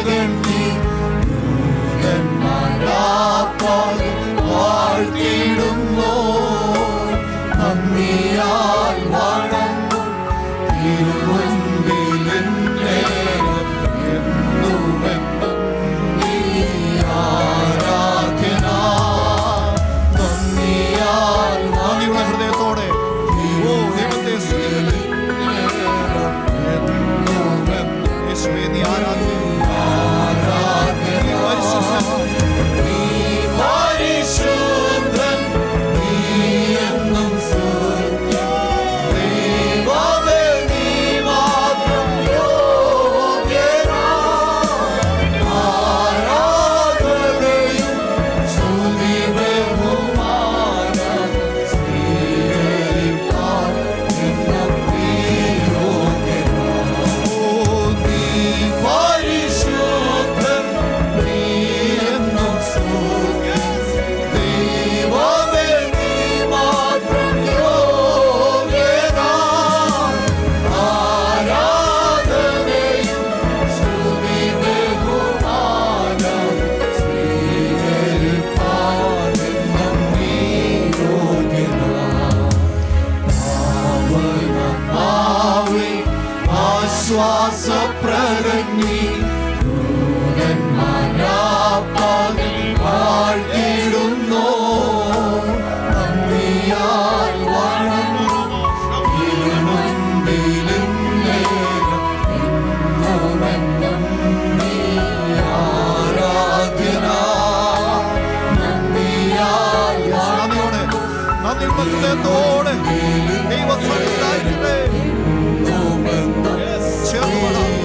again. Yeah. വിശ്വാസപ്രകഞ്ഞി ദൂരന്മാരാപ്പാതിൽ വാഴ്ത്തിടുന്നു നന്ദിയാൽ വണങ്ങും ഇരുമുൻപിലും നേരം നീ ആരാധന നന്ദിയാൽ നന്ദി ഹൃദയത്തോടെ ദൈവസ്വരൂപായിരിക്കട്ടെ şey yapma.